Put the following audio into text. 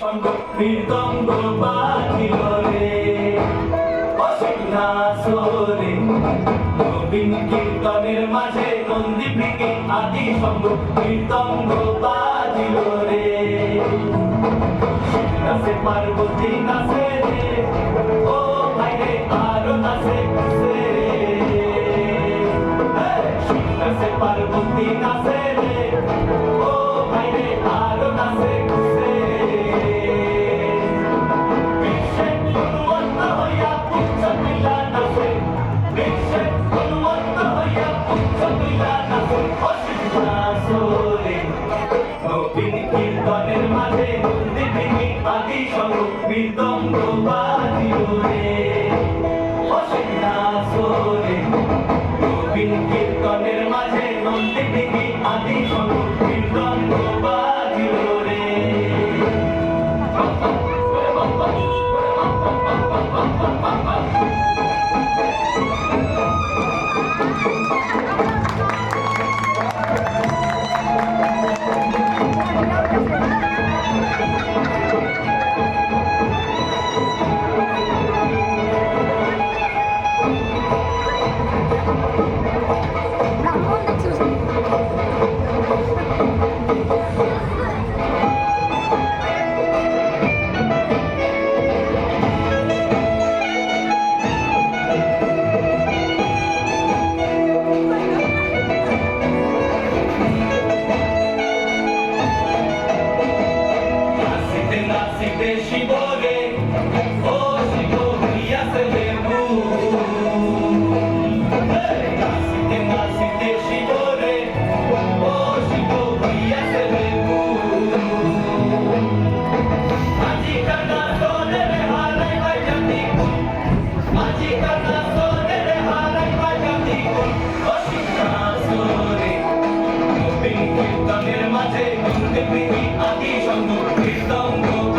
মৃদঙ্গ বাজিল রে অসিনা সোরে নবীন কীর্তনের মাঝে নন্দী ভেঙে আদি সঙ্গ মৃদঙ্গ বাজিল রে নাচে পার্বতী নাচে রে ও ভাই রে আরও নাচে নাচে পার্বতী নাচে সঙ্গ মৃদঙ্গ বাজিল রে নবীন কীর্তনের মাঝে Nandi Accident, accident, she bore নবীন কীর্তনের মাঝে নন্দী পৃথিবী আদি সঙ্গ কীর্তন